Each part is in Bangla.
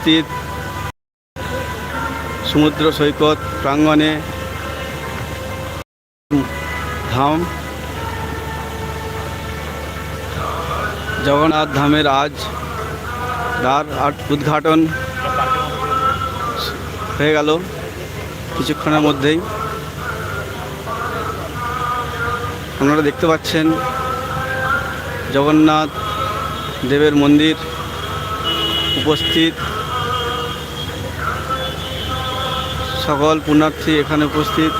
উপস্থিত সমুদ্র সৈকত প্রাঙ্গণে ধাম। জগন্নাথ ধামের আজ আট- উদ্ঘাটন হয়ে গেল কিছুক্ষণের মধ্যেই। আপনারা দেখতে পাচ্ছেন জগন্নাথ দেবের মন্দির উপস্থিত। সকল পুণ্যার্থী এখানে উপস্থিত।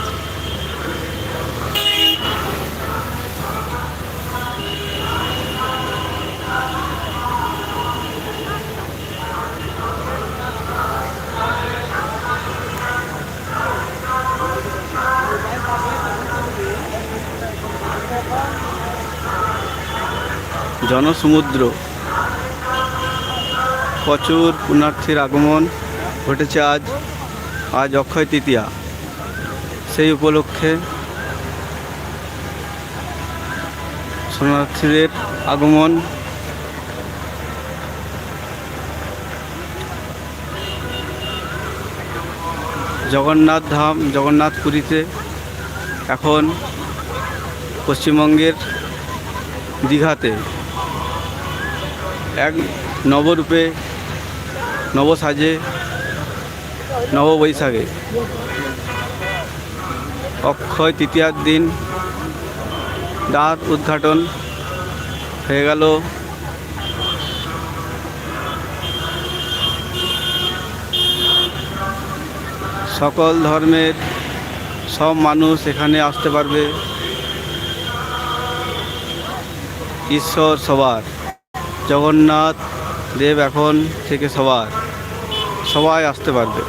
জনসমুদ্র। প্রচুর পুণ্যার্থীর আগমন ঘটেছে আজ। আজ অক্ষয় তৃতীয়া। সেই উপলক্ষে শরণার্থীদের আগমন। জগন্নাথ ধাম, জগন্নাথ পুরীতে এখন পশ্চিমবঙ্গের দীঘাতে এক নবরূপে নবসাজে নববৈশাখে। অক্ষয় তৃতীয়ার দিন দাঁত উদ্ঘাটন হয়ে গেল। সকল ধর্মের সব মানুষ এখানে আসতে পারবে। ঈশ্বর সবার, জগন্নাথ দেব এখন থেকে সবার, সবাই আসতে পারবে।